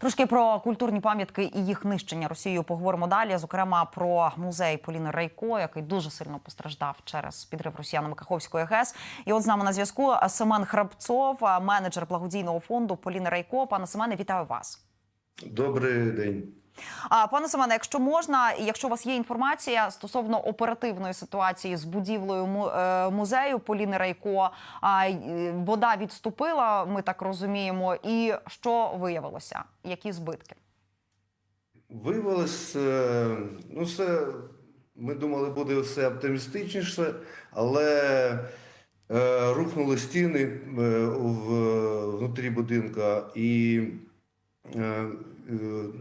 Трошки про культурні пам'ятки і їх нищення Росією поговоримо далі. Зокрема, про музей Поліни Райко, який дуже сильно постраждав через підрив росіянами Каховської ГЕС. І от з нами на зв'язку Семен Храбцов, менеджер благодійного фонду Поліни Райко. Пане Семене, вітаю вас. Добрий день. А пане Семене, якщо можна, якщо у вас є інформація стосовно оперативної ситуації з будівлею е, музею Поліни Райко, а вода відступила, ми так розуміємо. І що виявилося? Які збитки? Виявилось, е, ну все, ми думали, буде все оптимістичніше, але е, рухнули стіни е, в, внутрі будинка і е, е,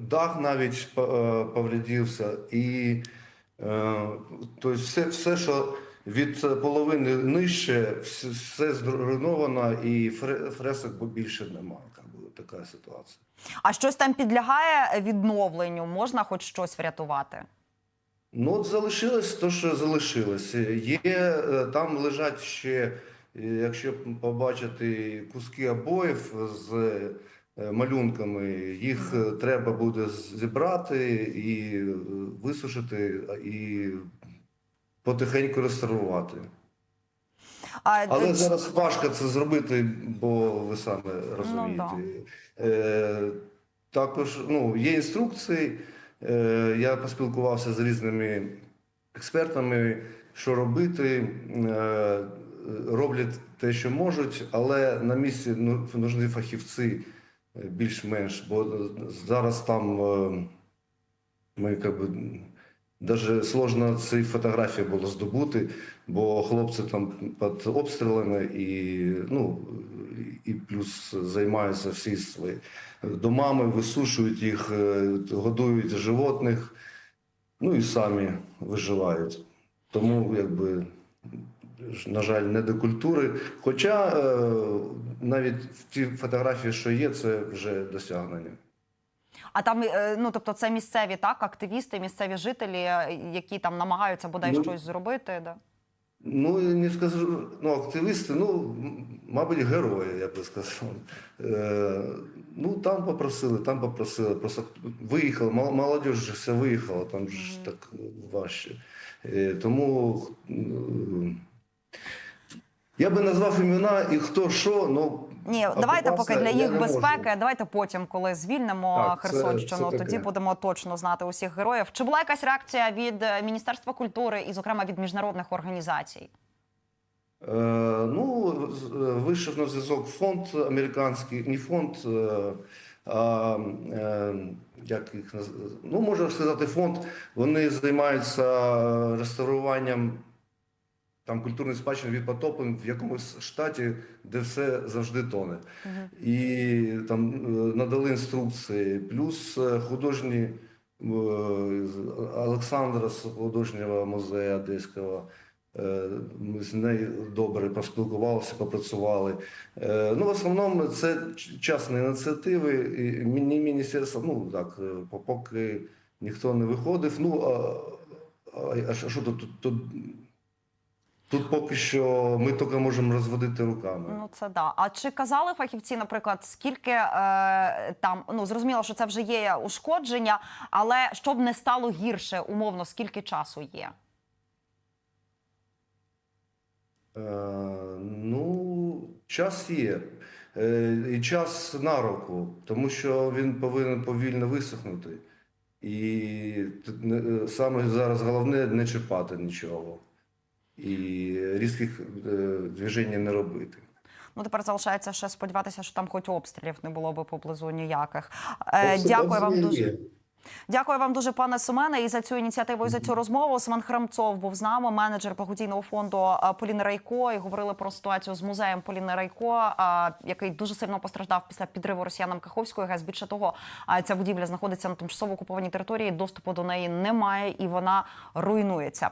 дах навіть е, повредився. І е, тобто все, все, що від половини нижче, все, зруйновано, і фре- фресок більше немає. Така ситуація. А щось там підлягає відновленню? Можна хоч щось врятувати? Ну, от залишилось те, що залишилось. Є е, там лежать ще, е, якщо побачити куски обоїв з е, малюнками, їх е, треба буде зібрати і е, висушити, і потихеньку реставрувати. А, Але е, зараз важко це зробити, бо ви самі розумієте. Е, також ну, є інструкції. Е, я поспілкувався з різними експертами, що робити. Е, роблять те, що можуть, але на місці ну, нужні фахівці е, більш-менш, бо зараз там е, ми як би. Даже сложно ці фотографії було здобути, бо хлопці там під обстрілами і, ну, і плюс займаються всі свої домами, висушують їх, е, годують животних, ну і самі виживають. Тому, якби, на жаль, не до культури. Хоча е, навіть в ті фотографії, що є, це вже досягнення. а там, е, ну тобто, це місцеві так, активісти, місцеві жителі, які там намагаються бодай Ну, щось зробити. Да? Ну, не скажу, ну, активісти, ну, мабуть, герої, я би сказав. Е, ну, там попросили, там попросили. Просто виїхали, мол- молодь же все виїхала, там ж так важче. Е, тому я би назвав імена і хто що, ну. Ні, давайте поки для їх не можу. безпеки. Давайте потім, коли звільнимо Так, Херсонщину, це таке. тоді будемо точно знати усіх героїв. Чи була якась реакція від е, Міністерства культури і, зокрема, від міжнародних організацій? Е, ну, е, вийшов на зв'язок фонд американський, не фонд, е, а е, як їх наз... ну, можна сказати, фонд. Вони займаються реставруванням там культурної спадщини від потопу в якомусь штаті, де все завжди тоне. І там е, надали інструкції, плюс е, художні е, Олександра з художнього музею Одеського. Ми з нею добре поспілкувалися, попрацювали. Ну, в основному це частні ініціативи, і мі- міністерство, ну так, поки ніхто не виходив. Ну, а, а, а що тут, тут, тут, поки що ми тільки можемо розводити руками. Ну це да. А чи казали фахівці, наприклад, скільки е, там ну зрозуміло, що це вже є ушкодження, але щоб не стало гірше, умовно, скільки часу є? Е, ну, час є. Е, і час на руку, тому що він повинен повільно висохнути. І е, саме зараз головне не чіпати нічого. І різких е, движень не робити. Ну тепер залишається ще сподіватися, що там хоч обстрілів не було би поблизу ніяких. Е, Обстріл- дякую вам дуже. є. Дякую вам дуже, пане Семене, і за цю ініціативу, і за цю розмову. Семен Храмцов був з нами, менеджер благодійного фонду е, Поліни Райко. І говорили про ситуацію з музеєм Поліни Райко, який дуже сильно постраждав після підриву росіянам Каховської ГЕС. Більше того, ця будівля знаходиться на тимчасово окупованій території. Доступу до неї немає і вона руйнується.